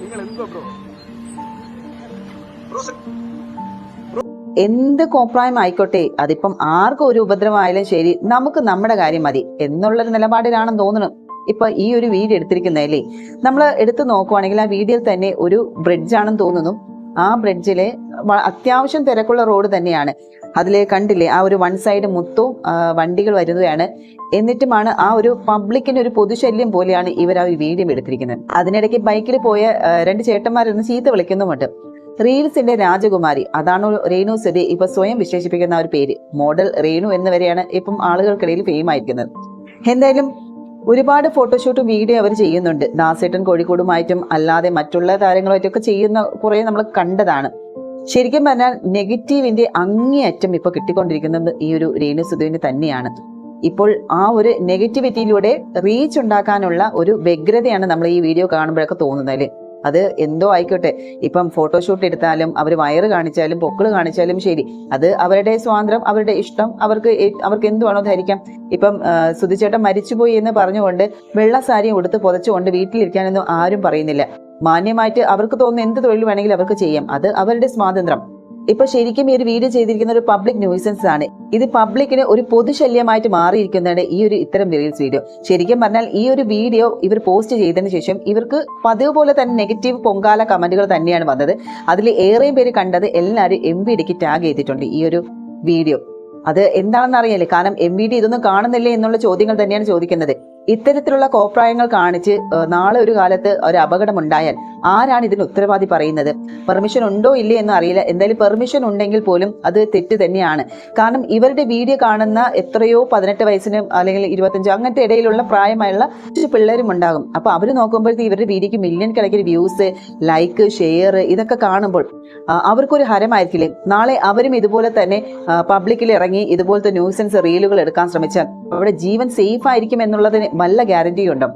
നിങ്ങൾ ബ്രോ എന്ത് കോപ്രായം ആയിക്കോട്ടെ അതിപ്പം ആർക്കും ഒരു ഉപദ്രവമായാലും ശരി നമുക്ക് നമ്മുടെ കാര്യം മതി എന്നുള്ളൊരു നിലപാടിലാണെന്ന് തോന്നുന്നു. ഇപ്പൊ ഈ ഒരു വീഡിയോ എടുത്തിരിക്കുന്നതല്ലേ? നമ്മൾ എടുത്തു നോക്കുവാണെങ്കിൽ ആ വീഡിയോയിൽ തന്നെ ഒരു ബ്രിഡ്ജ് ആണെന്ന് തോന്നുന്നു. ആ ബ്രിഡ്ജിലെ അത്യാവശ്യം തിരക്കുള്ള റോഡ് തന്നെയാണ്. അതിലെ കണ്ടില്ലേ ആ ഒരു വൺ സൈഡ് മൊത്തവും ആ, വണ്ടികൾ വരുന്നതാണ്. എന്നിട്ടുമാണ് ആ ഒരു പബ്ലിക്കിന് ഒരു പൊതുശല്യം പോലെയാണ് ഇവർ ആ ഒരു വീഡിയോ എടുത്തിരിക്കുന്നത്. അതിനിടയ്ക്ക് ബൈക്കിൽ പോയ രണ്ട് ചേട്ടന്മാരൊന്ന് ചീത്ത വിളിക്കുന്നുമുണ്ട്. റീൽസിന്റെ രാജകുമാരി അതാണ് രേണു സുധി ഇപ്പൊ സ്വയം വിശേഷിപ്പിക്കുന്ന ഒരു പേര്. മോഡൽ രേണു എന്ന് വരെയാണ് ഇപ്പം ആളുകൾക്കിടയിൽ ഫെയിം ആയിരിക്കുന്നത്. എന്തായാലും ഒരുപാട് ഫോട്ടോഷൂട്ടും വീഡിയോ അവർ ചെയ്യുന്നുണ്ട്. ദാസേട്ടൻ കോഴിക്കോടുമായിട്ടും അല്ലാതെ മറ്റുള്ള താരങ്ങളുമായിട്ടൊക്കെ ചെയ്യുന്ന കുറേ നമ്മൾ കണ്ടതാണ്. ശരിക്കും പറഞ്ഞാൽ നെഗറ്റീവിന്റെ അങ്ങേയറ്റം ഇപ്പൊ കിട്ടിക്കൊണ്ടിരിക്കുന്നത് ഈ ഒരു രേണു സുധുവിന് തന്നെയാണ്. ഇപ്പോൾ ആ ഒരു നെഗറ്റിവിറ്റിയിലൂടെ റീച്ച് ഉണ്ടാക്കാനുള്ള ഒരു വ്യഗ്രതയാണ് നമ്മൾ ഈ വീഡിയോ കാണുമ്പോഴൊക്കെ തോന്നുന്നത്. അത് എന്തോ ആയിക്കോട്ടെ. ഇപ്പം ഫോട്ടോഷൂട്ട് എടുത്താലും അവർ വയറ് കാണിച്ചാലും പൊക്കിൾ കാണിച്ചാലും ശരി. അത് അവരുടെ സ്വാതന്ത്ര്യം അവരുടെ ഇഷ്ടം അവർക്ക് അവർക്ക് എന്തുവാണോ ധരിക്കാം. ഇപ്പം സുധിച്ചേട്ടൻ മരിച്ചുപോയി എന്ന് പറഞ്ഞുകൊണ്ട് വെള്ള സാരി ഉടുത്ത് പുതച്ചുകൊണ്ട് വീട്ടിലിരിക്കാനൊന്നും ആരും പറയുന്നില്ല. മാന്യമായിട്ട് അവർക്ക് തോന്നുന്ന എന്ത് തൊഴിൽ വേണമെങ്കിലും അവർക്ക് ചെയ്യാം. അത് അവരുടെ സ്വാതന്ത്ര്യം. ഇപ്പൊ ശരിക്കും ഈ ഒരു വീഡിയോ ചെയ്തിരിക്കുന്ന ഒരു പബ്ലിക് ന്യൂസൻസ് ആണ് ഇത് പബ്ലിക്കിന് ഒരു പൊതുശല്യമായിട്ട് മാറിയിരിക്കുന്നതാണ് ഈ ഒരു ഇത്തരം റീൽസ് വീഡിയോ ശരിക്കും പറഞ്ഞാൽ ഈ ഒരു വീഡിയോ ഇവർ പോസ്റ്റ് ചെയ്തതിനു ശേഷം ഇവർക്ക് പതിവ് പോലെ തന്നെ നെഗറ്റീവ് പൊങ്കാല കമന്റുകൾ തന്നെയാണ് വന്നത്. അതിൽ ഏറെയും പേര് കണ്ടത് എല്ലാവരും എം വി ഡിക്ക് ടാഗ് ചെയ്തിട്ടുണ്ട് ഈ ഒരു വീഡിയോ. അത് എന്താണെന്ന് അറിയില്ലേ. കാരണം എം വി ഡി ഇതൊന്നും കാണുന്നില്ലേ എന്നുള്ള ചോദ്യങ്ങൾ തന്നെയാണ് ചോദിക്കുന്നത്. ഇത്തരത്തിലുള്ള കോപ്രായങ്ങൾ കാണിച്ച് നാളെ ഒരു കാലത്ത് ഒരു അപകടം ഉണ്ടായാൽ ആരാണ് ഇതിന് ഉത്തരവാദി പറയുന്നത്? പെർമിഷൻ ഉണ്ടോ ഇല്ലേ എന്ന് അറിയില്ല. എന്തായാലും പെർമിഷൻ ഉണ്ടെങ്കിൽ പോലും അത് തെറ്റ് തന്നെയാണ്. കാരണം ഇവരുടെ വീഡിയോ കാണുന്ന എത്രയോ പതിനെട്ട് വയസ്സിന് അല്ലെങ്കിൽ ഇരുപത്തഞ്ച് അങ്ങനത്തെ ഇടയിലുള്ള പ്രായമായുള്ള പിള്ളേരും ഉണ്ടാകും. അപ്പൊ അവർ നോക്കുമ്പോഴത്തേക്ക് ഇവരുടെ വീഡിയോക്ക് മില്യൺ കണക്കിന് വ്യൂസ് ലൈക്ക് ഷെയർ ഇതൊക്കെ കാണുമ്പോൾ അവർക്കൊരു ഹരമായിരിക്കില്ലേ? നാളെ അവരും ഇതുപോലെ തന്നെ പബ്ലിക്കിൽ ഇറങ്ങി ഇതുപോലത്തെ ന്യൂസൻസ് റീലുകൾ എടുക്കാൻ ശ്രമിച്ചാൽ അവരുടെ ജീവൻ സേഫ് ആയിരിക്കും എന്നുള്ളതിന് വല്ല ഗ്യാരണ്ടിയും ഉണ്ടോ?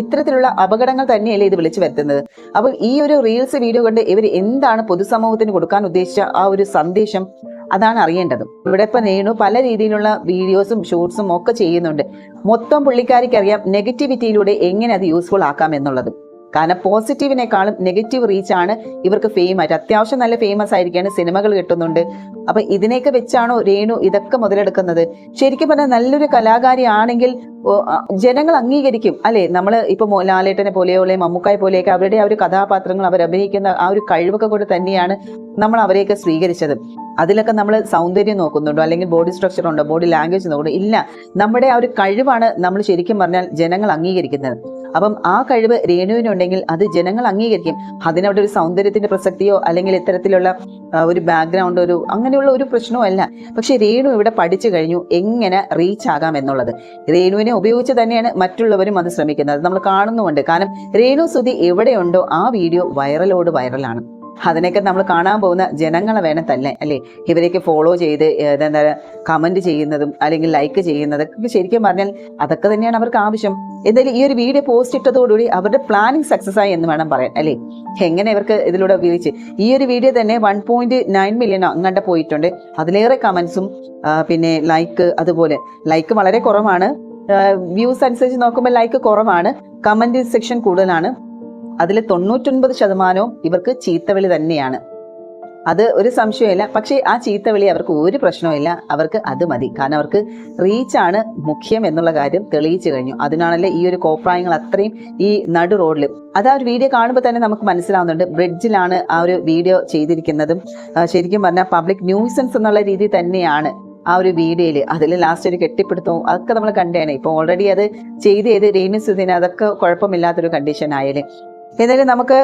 ഇത്തരത്തിലുള്ള അപകടങ്ങൾ തന്നെയല്ലേ ഇത് വിളിച്ചു വരുത്തുന്നത്. അപ്പോൾ ഈ ഒരു റീൽസ് വീഡിയോ കൊണ്ട് ഇവർ എന്താണ് പൊതുസമൂഹത്തിന് കൊടുക്കാൻ ഉദ്ദേശിച്ച ആ ഒരു സന്ദേശം അതാണ് അറിയേണ്ടത്. ഇവിടെ ഇപ്പൊ നേണു പല രീതിയിലുള്ള വീഡിയോസും ഷോർട്സും ഒക്കെ ചെയ്യുന്നുണ്ട്. മൊത്തം പുള്ളിക്കാരിക്കറിയാം നെഗറ്റിവിറ്റിയിലൂടെ എങ്ങനെ അത് യൂസ്ഫുൾ ആക്കാം എന്നുള്ളത്. കാരണം പോസിറ്റീവിനേക്കാളും നെഗറ്റീവ് റീച്ചാണ് ഇവർക്ക് ഫെയിം ആയിട്ട്. അത്യാവശ്യം നല്ല ഫേമസ് ആയിരിക്കുകയാണ് സിനിമകൾ കിട്ടുന്നുണ്ട്. അപ്പൊ ഇതിനെയൊക്കെ വെച്ചാണോ രേണു ഇതൊക്കെ മുതലെടുക്കുന്നത്? ശരിക്കും പറഞ്ഞാൽ നല്ലൊരു കലാകാരി ആണെങ്കിൽ ജനങ്ങൾ അംഗീകരിക്കും. അല്ലെ? നമ്മൾ ഇപ്പൊ ലാലേട്ടനെ പോലെയോ മമ്മൂക്കായ പോലെയൊക്കെ അവരുടെ ആ ഒരു കഥാപാത്രങ്ങൾ അവർ അഭിനയിക്കുന്ന ആ ഒരു കഴിവൊക്കെ കൊണ്ട് തന്നെയാണ് നമ്മൾ അവരെയൊക്കെ സ്വീകരിച്ചത്. അതിലൊക്കെ നമ്മൾ സൗന്ദര്യം നോക്കുന്നുണ്ടോ? അല്ലെങ്കിൽ ബോഡി സ്ട്രക്ചർ ഉണ്ടോ? ബോഡി ലാംഗ്വേജ് നോക്കുന്നുണ്ടോ? ഇല്ല. നമ്മുടെ ആ ഒരു കഴിവാണ് നമ്മൾ ശരിക്കും പറഞ്ഞാൽ ജനങ്ങൾ അംഗീകരിക്കുന്നത്. അപ്പം ആ കഴിവ് രേണുവിനുണ്ടെങ്കിൽ അത് ജനങ്ങൾ അംഗീകരിക്കും. അതിനവിടെ ഒരു സൗന്ദര്യത്തിന്റെ പ്രസക്തിയോ അല്ലെങ്കിൽ ഇത്തരത്തിലുള്ള ഒരു ബാക്ക്ഗ്രൗണ്ട് ഒരു അങ്ങനെയുള്ള ഒരു പ്രശ്നവും അല്ല. പക്ഷെ രേണു ഇവിടെ പഠിച്ചു കഴിഞ്ഞു എങ്ങനെ റീച്ച് ആകാം എന്നുള്ളത്. രേണുവിനെ ഉപയോഗിച്ച് തന്നെയാണ് മറ്റുള്ളവരും അത് ശ്രമിക്കുന്നത്. നമ്മൾ കാണുന്നുമുണ്ട്. കാരണം രേണു സ്തുതി എവിടെയുണ്ടോ ആ വീഡിയോ വൈറലോട് വൈറലാണ് അതിനൊക്കെ നമ്മൾ കാണാൻ പോകുന്ന ജനങ്ങളെ വേണം തന്നെ അല്ലേ? ഇവരെയൊക്കെ ഫോളോ ചെയ്ത് എന്താ കമന്റ് ചെയ്യുന്നതും അല്ലെങ്കിൽ ലൈക്ക് ചെയ്യുന്നതൊക്കെ ശരിക്കും പറഞ്ഞാൽ അതൊക്കെ തന്നെയാണ് അവർക്ക് ആവശ്യം. എന്തായാലും ഈ ഒരു വീഡിയോ പോസ്റ്റ് ഇട്ടതോടുകൂടി അവരുടെ പ്ലാനിങ് സക്സസ് ആയി എന്ന് വേണം പറയാൻ അല്ലേ? എങ്ങനെ ഇവർക്ക് ഇതിലൂടെ ഉപയോഗിച്ച്. ഈ ഒരു വീഡിയോ തന്നെ വൺ പോയിന്റ് നയൻ മില്യൺ അങ്ങോട്ട് പോയിട്ടുണ്ട്. അതിലേറെ കമന്റ്സും പിന്നെ ലൈക്ക് അതുപോലെ. ലൈക്ക് വളരെ കുറവാണ്. വ്യൂസ് അനുസരിച്ച് നോക്കുമ്പോൾ ലൈക്ക് കുറവാണ്. കമന്റ് സെക്ഷൻ കൂടുതലാണ്. അതിൽ തൊണ്ണൂറ്റൊൻപത് ശതമാനവും ഇവർക്ക് ചീത്തവിളി തന്നെയാണ്. അത് ഒരു സംശയമില്ല പക്ഷേ ആ ചീത്തവിളി അവർക്ക് ഒരു പ്രശ്നവുമില്ല. അവർക്ക് അത് മതി. കാരണം അവർക്ക് റീച്ചാണ് മുഖ്യം എന്നുള്ള കാര്യം തെളിയിച്ചു കഴിഞ്ഞു. അതിനാണല്ലേ ഈ ഒരു കോപ്രായങ്ങൾ അത്രയും ഈ നടു റോഡിൽ. അത് ആ ഒരു വീഡിയോ കാണുമ്പോൾ തന്നെ നമുക്ക് മനസ്സിലാവുന്നുണ്ട്. ബ്രിഡ്ജിലാണ് ആ ഒരു വീഡിയോ ചെയ്തിരിക്കുന്നതും. ശരിക്കും പറഞ്ഞാൽ പബ്ലിക് ന്യൂസൻസ് എന്നുള്ള രീതി തന്നെയാണ് ആ ഒരു വീഡിയോയിൽ അതിൽ ലാസ്റ്റ് ഒരു കെട്ടിപ്പിടുത്തവും അതൊക്കെ നമ്മൾ കണ്ടേനെ. ഇപ്പോൾ ഓൾറെഡി അത് ചെയ്ത് ചെയ്ത് രേണു സുധീന അതൊക്കെ കുഴപ്പമില്ലാത്തൊരു കണ്ടീഷൻ ആയാലേ എന്നാലും നമുക്ക്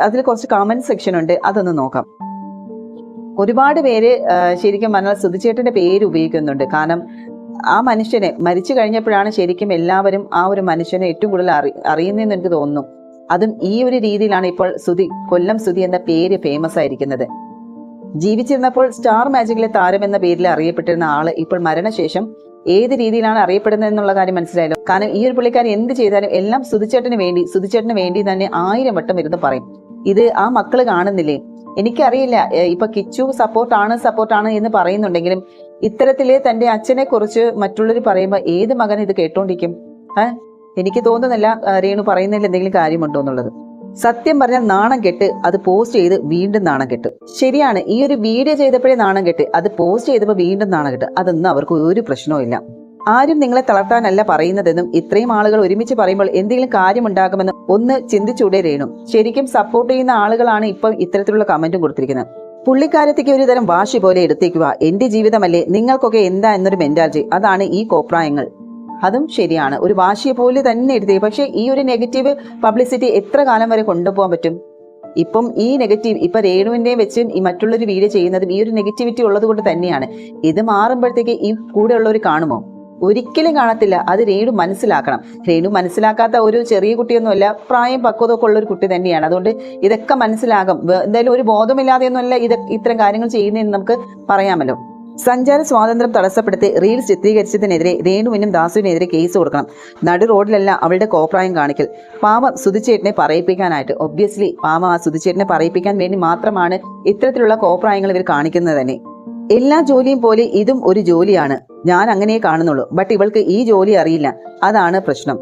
അതിൽ കുറച്ച് കമന്റ് സെക്ഷൻ ഉണ്ട്. അതൊന്ന് നോക്കാം. ഒരുപാട് പേര് ശരിക്കും പറഞ്ഞാൽ സുധിച്ചേട്ടന്റെ പേര് ഉപയോഗിക്കുന്നുണ്ട്. കാരണം ആ മനുഷ്യനെ മരിച്ചു കഴിഞ്ഞപ്പോഴാണ് ശരിക്കും എല്ലാവരും ആ ഒരു മനുഷ്യനെ ഏറ്റവും കൂടുതൽ അറി അറിയുന്നതെന്ന് എനിക്ക് തോന്നുന്നു. അതും ഈ ഒരു രീതിയിലാണ് ഇപ്പോൾ സുധി കൊല്ലം സുധി എന്ന പേര് ഫേമസ് ആയിരിക്കുന്നത്. ജീവിച്ചിരുന്നപ്പോൾ സ്റ്റാർ മാജിക്കിലെ താരം എന്ന പേരിൽ അറിയപ്പെട്ടിരുന്ന ആൾ ഇപ്പോൾ മരണശേഷം ഏത് രീതിയിലാണ് അറിയപ്പെടുന്നത് എന്നുള്ള കാര്യം മനസ്സിലായല്ലോ. കാരണം ഈ ഒരു പുള്ളിക്കാരൻ എന്ത് ചെയ്താലും എല്ലാം സുധിച്ചേട്ടന് വേണ്ടി സുധിച്ചേട്ടന് വേണ്ടി തന്നെ ആയിരം വട്ടം ഇരുന്ന് പറയും. ഇത് ആ മക്കൾ കാണുന്നില്ലേ? എനിക്കറിയില്ല. ഇപ്പൊ കിച്ചു സപ്പോർട്ടാണ് സപ്പോർട്ടാണ് എന്ന് പറയുന്നുണ്ടെങ്കിലും ഇത്തരത്തിലെ തന്റെ അച്ഛനെ കുറിച്ച് മറ്റുള്ളവർ പറയുമ്പോൾ ഏത് മകൻ ഇത് കേട്ടോണ്ടിരിക്കും? ഏഹ് എനിക്ക് തോന്നുന്നില്ല രേണു പറയുന്നതിൽ എന്തെങ്കിലും കാര്യമുണ്ടോ എന്നുള്ളത്. സത്യം പറഞ്ഞാൽ നാണം കെട്ട് അത് പോസ്റ്റ് ചെയ്ത് വീണ്ടും നാണം കെട്ട്. ശരിയാണ് ഈ ഒരു വീഡിയോ ചെയ്തപ്പോഴേ നാണം കെട്ട്. അത് പോസ്റ്റ് ചെയ്തപ്പോൾ വീണ്ടും നാണം കെട്ട്. അതൊന്നും അവർക്ക് ഒരു പ്രശ്നവും ഇല്ല. ആരും നിങ്ങളെ തളർത്താനല്ല പറയുന്നതെന്നും ഇത്രയും ആളുകൾ ഒരുമിച്ച് പറയുമ്പോൾ എന്തെങ്കിലും കാര്യമുണ്ടാകുമെന്നും ഒന്ന് ചിന്തിച്ചൂടെ രേണു. ശരിക്കും സപ്പോർട്ട് ചെയ്യുന്ന ആളുകളാണ് ഇപ്പം ഇത്തരത്തിലുള്ള കമന്റും കൊടുത്തിരിക്കുന്നത്. പുള്ളിക്കാരത്തേക്ക് ഒരു തരം വാശി പോലെ എടുത്തേക്കുക എന്റെ ജീവിതമല്ലേ നിങ്ങൾക്കൊക്കെ എന്താ എന്നൊരു മെന്റാലിറ്റി അതാണ് ഈ കോപ്രായങ്ങൾ. അതും ശരിയാണ്. ഒരു വാശിയെ പോലെ തന്നെ എഴുതി പക്ഷേ ഈ ഒരു നെഗറ്റീവ് പബ്ലിസിറ്റി എത്ര കാലം വരെ കൊണ്ടുപോകാൻ പറ്റും? ഇപ്പം ഈ നെഗറ്റീവ് ഇപ്പൊ രേണുവിന്റെയും വെച്ച് ഈ മറ്റുള്ളൊരു വീഡിയോ ചെയ്യുന്നതും ഈ ഒരു നെഗറ്റിവിറ്റി ഉള്ളത് കൊണ്ട് തന്നെയാണ്. ഇത് മാറുമ്പോഴത്തേക്ക് ഈ കൂടെ കൂടെയുള്ളവർ കാണുമോ? ഒരിക്കലും കാണത്തില്ല. അത് രേണു മനസ്സിലാക്കണം. രേണു മനസ്സിലാക്കാത്ത ഒരു ചെറിയ കുട്ടിയൊന്നുമല്ല പ്രായം പക്വതൊക്കെ ഉള്ള ഒരു കുട്ടി തന്നെയാണ്. അതുകൊണ്ട് ഇതൊക്കെ മനസ്സിലാകും. എന്തായാലും ഒരു ബോധമില്ലാതെയൊന്നുമല്ല ഇത് ഇത്തരം കാര്യങ്ങൾ ചെയ്യുന്നതെന്ന് നമുക്ക് പറയാമല്ലോ. സഞ്ചാര സ്വാതന്ത്ര്യം തടസ്സപ്പെടുത്തി റീൽസ് ചിത്രീകരിച്ചതിനെതിരെ രേണുവിനും ദാസുവിനെതിരെ കേസ് കൊടുക്കണം. നടു റോഡിലല്ല അവളുടെ കോപ്രായം കാണിക്കൽ. പാവം സുധിച്ചേട്ടനെ പറയിപ്പിക്കാനായിട്ട്. ഒബ്വിയസ്ലി പാവം ആ സുധിച്ചേട്ടനെ പറയിപ്പിക്കാൻ വേണ്ടി മാത്രമാണ് ഇത്തരത്തിലുള്ള കോപ്രായങ്ങൾ ഇവർ കാണിക്കുന്നത് തന്നെ. എല്ലാ ജോലിയും പോലെ ഇതും ഒരു ജോലിയാണ്. ഞാൻ അങ്ങനെ കാണുന്നുള്ളൂ. ബട്ട് ഇവൾക്ക് ഈ ജോലി അറിയില്ല. അതാണ് പ്രശ്നം.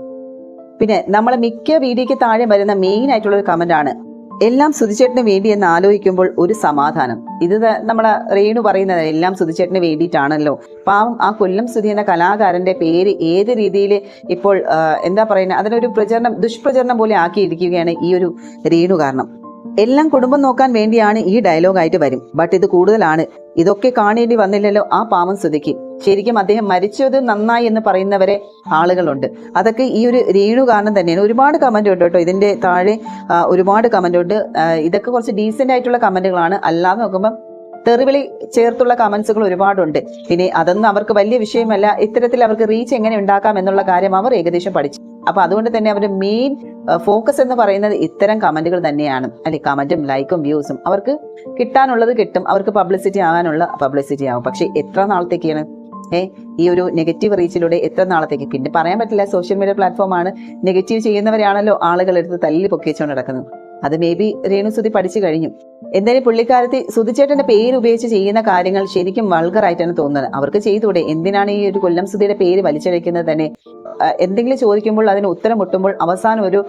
പിന്നെ നമ്മളെ മിക്ക വീഡിയോക്ക് താഴെ വരുന്ന മെയിൻ ആയിട്ടുള്ള ഒരു കമന്റ് ആണ്. എല്ലാം സുധിച്ചേട്ടന് വേണ്ടി എന്ന് ആലോചിക്കുമ്പോൾ ഒരു സമാധാനം. ഇത് നമ്മുടെ റേണു പറയുന്നത് എല്ലാം സുധിച്ചേട്ടന് വേണ്ടിയിട്ടാണല്ലോ. പാവം ആ കൊല്ലം സുധി എന്ന കലാകാരന്റെ പേര് ഏത് രീതിയിൽ ഇപ്പോൾ എന്താ പറയുന്നത് അതിനൊരു പ്രചരണം ദുഷ്പ്രചരണം പോലെ ആക്കിയിരിക്കുകയാണ് ഈ ഒരു രേണു കാരണം. എല്ലാം കുടുംബം നോക്കാൻ വേണ്ടിയാണ് ഈ ഡയലോഗ് ആയിട്ട് വരും. ബട്ട് ഇത് കൂടുതലാണ്. ഇതൊക്കെ കാണേണ്ടി വന്നില്ലല്ലോ ആ പാവം സുധിക്ക്. ശരിക്കും അദ്ദേഹം മരിച്ചത് നന്നായി എന്ന് പറയുന്നവരെ ആളുകളുണ്ട്. അതൊക്കെ ഈ ഒരു രീണു കാരണം തന്നെയാണ്. ഒരുപാട് കമന്റ് ഉണ്ട് കേട്ടോ. ഇതിന്റെ താഴെ ഒരുപാട് കമന്റ് ഉണ്ട് ഇതൊക്കെ കുറച്ച് ഡീസെന്റ് ആയിട്ടുള്ള കമന്റുകളാണ്. അല്ലാതെ നോക്കുമ്പോൾ തെറിവിളി ചേർത്തുള്ള കമന്റ്സുകൾ ഒരുപാടുണ്ട്. പിന്നെ അതൊന്നും അവർക്ക് വലിയ വിഷയമല്ല. ഇത്തരത്തിൽ അവർക്ക് റീച്ച് എങ്ങനെ ഉണ്ടാക്കാം എന്നുള്ള കാര്യം അവർ ഏകദേശം പഠിച്ചു. അപ്പൊ അതുകൊണ്ട് തന്നെ അവരുടെ മെയിൻ ഫോക്കസ് എന്ന് പറയുന്നത് ഇത്തരം കമന്റുകൾ തന്നെയാണ്. അല്ലെ കമന്റും ലൈക്കും വ്യൂസും അവർക്ക് കിട്ടാനുള്ളത് കിട്ടും. അവർക്ക് പബ്ലിസിറ്റി ആകാനുള്ള പബ്ലിസിറ്റി ആവും. പക്ഷെ എത്ര നാളത്തേക്കാണ് ഏ ഈ ഒരു നെഗറ്റീവ് റീച്ചിലൂടെ എത്ര നാളത്തേക്ക്? പിന്നെ പറയാൻ പറ്റില്ല സോഷ്യൽ മീഡിയ പ്ലാറ്റ്ഫോമാണ് നെഗറ്റീവ് ചെയ്യുന്നവരാണല്ലോ ആളുകൾ എടുത്ത് തല്ലി പൊക്കിച്ചുകൊണ്ട് നടക്കുന്നത്. അത് മേ ബി രേണു സുതി പഠിച്ചു കഴിഞ്ഞു. എന്തായാലും പുള്ളിക്കാരത്തി സുധിച്ചേട്ടന്റെ പേര് ഉപയോഗിച്ച് ചെയ്യുന്ന കാര്യങ്ങൾ ശരിക്കും വൾഗറായിട്ടാണ് തോന്നുന്നത്. അവർക്ക് ചെയ്തൂടെ എന്തിനാണ് ഈ ഒരു കൊല്ലം സുധിയുടെ പേര് വലിച്ചഴിക്കുന്നത് തന്നെ? എന്തെങ്കിലും ചോദിക്കുമ്പോൾ അതിന് ഉത്തരം മുട്ടുമ്പോൾ അവസാനം ഒരു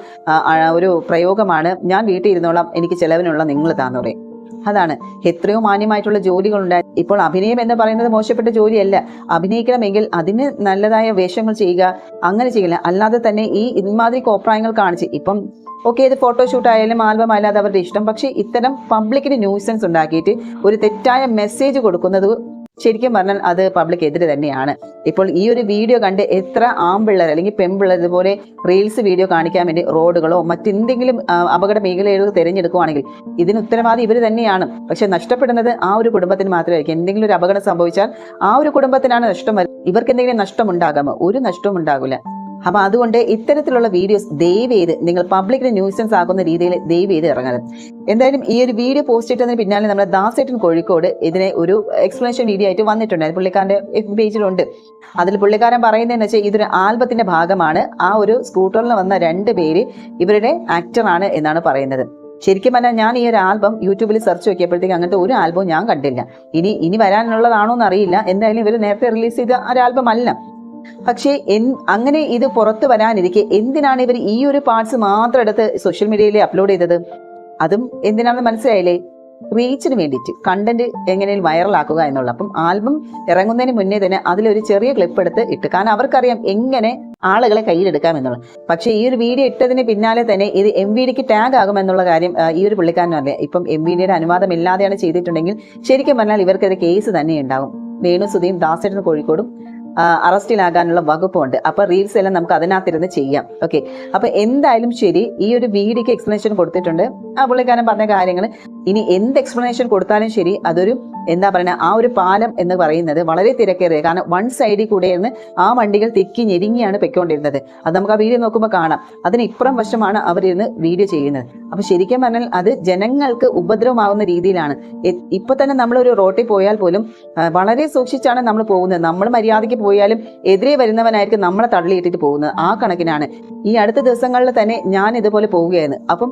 ഒരു പ്രയോഗമാണ്. ഞാൻ വീട്ടിൽ ഇരുന്നോളാം എനിക്ക് ചെലവിനുള്ള നിങ്ങൾ താന്ന് പറയും അതാണ്. എത്രയോ മാന്യമായിട്ടുള്ള ജോലികളുണ്ടായി ഇപ്പോൾ അഭിനയം എന്ന് പറയുന്നത് മോശപ്പെട്ട ജോലിയല്ല. അഭിനയിക്കണമെങ്കിൽ അതിന് നല്ലതായ വേഷങ്ങൾ ചെയ്യുക അങ്ങനെ ചെയ്യില്ല അല്ലാതെ തന്നെ ഈ ഇമാതിരി കോപ്രായങ്ങൾ കാണിച്ച് ഇപ്പം ഓക്കെ ഇത് ഫോട്ടോഷൂട്ട് ആയാലും ആൽബം ആയാലും അത് അവരുടെ ഇഷ്ടം. പക്ഷേ ഇത്തരം പബ്ലിക്കിന് ന്യൂസൻസ് ഉണ്ടാക്കിയിട്ട് ഒരു തെറ്റായ മെസ്സേജ് കൊടുക്കുന്നത് ശരിക്കും പറഞ്ഞാൽ അത് പബ്ലിക് എതിരെ തന്നെയാണ്. ഇപ്പോൾ ഈ ഒരു വീഡിയോ കണ്ട് എത്ര ആമ്പിള്ളേർ അല്ലെങ്കിൽ പെൺപിള്ളേർ ഇതുപോലെ റീൽസ് വീഡിയോ കാണിക്കാൻ വേണ്ടി റോഡുകളോ മറ്റെന്തെങ്കിലും അപകട മേഖലകൾ തിരഞ്ഞെടുക്കുവാണെങ്കിൽ ഇതിന് ഉത്തരവാദി ഇവർ തന്നെയാണ്. പക്ഷെ നഷ്ടപ്പെടുന്നത് ആ ഒരു കുടുംബത്തിന് മാത്രമായിരിക്കും. എന്തെങ്കിലും ഒരു അപകടം സംഭവിച്ചാൽ ആ ഒരു കുടുംബത്തിനാണ് നഷ്ടം ഇവർക്ക് എന്തെങ്കിലും നഷ്ടം ഉണ്ടാകാമോ ഒരു നഷ്ടവും ഉണ്ടാകില്ല. അപ്പൊ അതുകൊണ്ട് ഇത്തരത്തിലുള്ള വീഡിയോസ് ദയവ് ചെയ്ത് നിങ്ങൾ പബ്ലിക്കിന് ന്യൂസൻസ് ആകുന്ന രീതിയിൽ ദയവ് ചെയ്ത് ഇറങ്ങരുത് എന്തായാലും ഈ ഒരു വീഡിയോ പോസ്റ്റ് ചെയ്തതിന് പിന്നാലെ നമ്മുടെ ദാസേട്ടൻ കോഴിക്കോട് ഇതിനെ ഒരു എക്സ്പ്ലനേഷൻ വീഡിയോ ആയിട്ട് വന്നിട്ടുണ്ട്. പുള്ളിക്കാരന്റെ എഫ് പേജിലുണ്ട്. അതിൽ പുള്ളിക്കാരൻ പറയുന്നതെന്ന് വെച്ചാൽ ഇതൊരു ആൽബത്തിന്റെ ഭാഗമാണ്. ആ ഒരു സ്കൂട്ടറിൽ വന്ന രണ്ട് പേര് ഇവരുടെ ആക്ടറാണ് എന്നാണ് പറയുന്നത്. ശരിക്കും പറഞ്ഞാൽ ഞാൻ ഈ ഒരു ആൽബം യൂട്യൂബിൽ സെർച്ച് നോക്കിയപ്പോഴത്തേക്ക് അങ്ങനത്തെ ഒരു ആൽബം ഞാൻ കണ്ടില്ല. ഇനി ഇനി വരാനുള്ളതാണോ എന്നറിയില്ല എന്തായാലും ഇവർ നേരത്തെ റിലീസ് ചെയ്ത ഒരു ആൽബം അല്ല. പക്ഷേ എൻ- അങ്ങനെ ഇത് പുറത്തു വരാനിരിക്കെ എന്തിനാണ് ഇവർ ഈ ഒരു പാർട്സ് മാത്രം എടുത്ത് സോഷ്യൽ മീഡിയയിൽ അപ്ലോഡ് ചെയ്തത്? അതും എന്തിനാണെന്ന് മനസ്സിലായില്ലേ? റീച്ചിന് വേണ്ടിയിട്ട് കണ്ടന്റ് എങ്ങനെയും വൈറലാക്കുക എന്നുള്ള അപ്പം ആൽബം ഇറങ്ങുന്നതിന് മുന്നേ തന്നെ അതിലൊരു ചെറിയ ക്ലിപ്പ് എടുത്ത് ഇട്ട്. കാരണം അവർക്കറിയാം എങ്ങനെ ആളുകളെ കയ്യിലെടുക്കാം എന്നുള്ളത്. പക്ഷേ ഈ ഒരു വീഡിയോ ഇട്ടതിന് പിന്നാലെ തന്നെ ഇത് എം വി ഡിക്ക് ടാഗ് ആകുമെന്നുള്ള കാര്യം ആ, ഈ ഒരു പുള്ളിക്കാരനും അറിയാം ഇപ്പം എം വി ഡിയുടെ അനുവാദം ഇല്ലാതെയാണ് ചെയ്തിട്ടുണ്ടെങ്കിൽ ശരിക്കും പറഞ്ഞാൽ ഇവർക്കൊരു കേസ് തന്നെ ഉണ്ടാകും. വേണു സുധിയും ദാസേട്ടൻ കോഴിക്കോടും അറസ്റ്റിലാകാനുള്ള വകുപ്പുണ്ട്. അപ്പൊ റീൽസ് എല്ലാം നമുക്ക് അതിനകത്തിരുന്ന് ചെയ്യാം. ഓക്കെ അപ്പൊ എന്തായാലും ശരി ഈ ഒരു വീഡിയോക്ക് എക്സ്പ്ലനേഷൻ കൊടുത്തിട്ടുണ്ട്. ആ പുള്ളിക്കാരൻ പറഞ്ഞ കാര്യങ്ങൾ ഇനി എന്ത് എക്സ്പ്ലനേഷൻ കൊടുത്താലും ശരി അതൊരു എന്താ പറയുക ആ ഒരു പാലം എന്ന് പറയുന്നത് വളരെ തിരക്കേറിയ കാരണം വൺ സൈഡിൽ കൂടെയാണ് ആ വണ്ടികൾ തിക്കി ഞെരുങ്ങിയാണ് പൊയ്ക്കൊണ്ടിരുന്നത്. അത് നമുക്ക് ആ വീഡിയോ നോക്കുമ്പോൾ കാണാം. അതിന് ഇപ്പുറം വശമാണ് അവരിരുന്ന് വീഡിയോ ചെയ്യുന്നത്. അപ്പൊ ശരിക്കും പറഞ്ഞാൽ അത് ജനങ്ങൾക്ക് ഉപദ്രവമാകുന്ന രീതിയിലാണ്. ഇപ്പൊ തന്നെ ഒരു റോട്ടിൽ പോയാൽ പോലും വളരെ സൂക്ഷിച്ചാണ് നമ്മൾ പോകുന്നത്. നമ്മൾ മര്യാദയ്ക്ക് പോയാലും എതിരെ വരുന്നവനായിരിക്കും നമ്മളെ തള്ളിയിട്ടിട്ട് പോകുന്നത്. ആ കണക്കിനാണ്. ഈ അടുത്ത ദിവസങ്ങളിൽ തന്നെ ഞാൻ ഇതുപോലെ പോവുകയായിരുന്നു. അപ്പം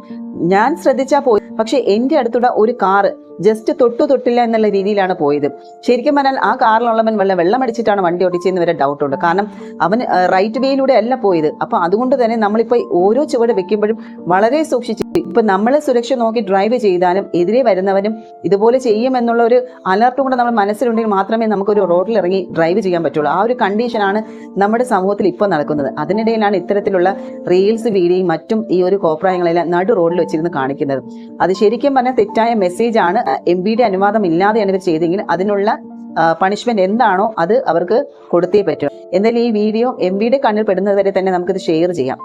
ഞാൻ ശ്രദ്ധിച്ചാ പോയി. പക്ഷെ എന്റെ അടുത്തൂടെ ഒരു കാറ് ജസ്റ്റ് തൊട്ടു തൊട്ടില്ല എന്നുള്ള രീതിയിലാണ് പോയത്. ശരിക്കും പറഞ്ഞാൽ ആ കാറിലുള്ളവൻ വല്ല വെള്ളം അടിച്ചിട്ടാണ് വണ്ടി ഓടിച്ചതെന്ന് വരെ ഡൗട്ട് ഉണ്ട്. കാരണം അവൻ റൈറ്റ് വേയിലൂടെ അല്ല പോയത്. അപ്പൊ അതുകൊണ്ട് തന്നെ നമ്മളിപ്പോ ഓരോ ചുവട് വെക്കുമ്പോഴും വളരെ സൂക്ഷിച്ച് ഇപ്പൊ നമ്മളെ സുരക്ഷ നോക്കി ഡ്രൈവ് ചെയ്താലും എതിരെ വരുന്നവനും ഇതുപോലെ ചെയ്യുമെന്നുള്ള ഒരു അലർട്ടും കൂടെ നമ്മൾ മനസ്സിലുണ്ടെങ്കിൽ മാത്രമേ നമുക്ക് ഒരു റോഡിൽ ഇറങ്ങി ഡ്രൈവ് ചെയ്യാൻ പറ്റുള്ളൂ. ആ ഒരു കണ്ടീഷനാണ് നമ്മുടെ സമൂഹത്തിൽ ഇപ്പോൾ നടക്കുന്നത്. അതിനിടയിലാണ് ഇത്തരത്തിലുള്ള റീൽസ് വീഡിയോയും മറ്റും ഈ ഒരു കോപ്രായങ്ങളെല്ലാം നടു റോഡിൽ വെച്ചിരുന്ന് കാണിക്കുന്നത്. അത് ശരിക്കും പറഞ്ഞാൽ തെറ്റായ മെസ്സേജ് ആണ്. എം ബിയുടെ അനുവാദം ഇല്ലാതെയാണ് ഇവർ ചെയ്തെങ്കിൽ അതിനുള്ള പണിഷ്മെന്റ് എന്താണോ അത് അവർക്ക് കൊടുത്തേ പറ്റും. എന്തായാലും ഈ വീഡിയോ എം ബിയുടെ കണ്ണിൽ പെടുന്നത് വരെ തന്നെ നമുക്കിത് ഷെയർ ചെയ്യാം.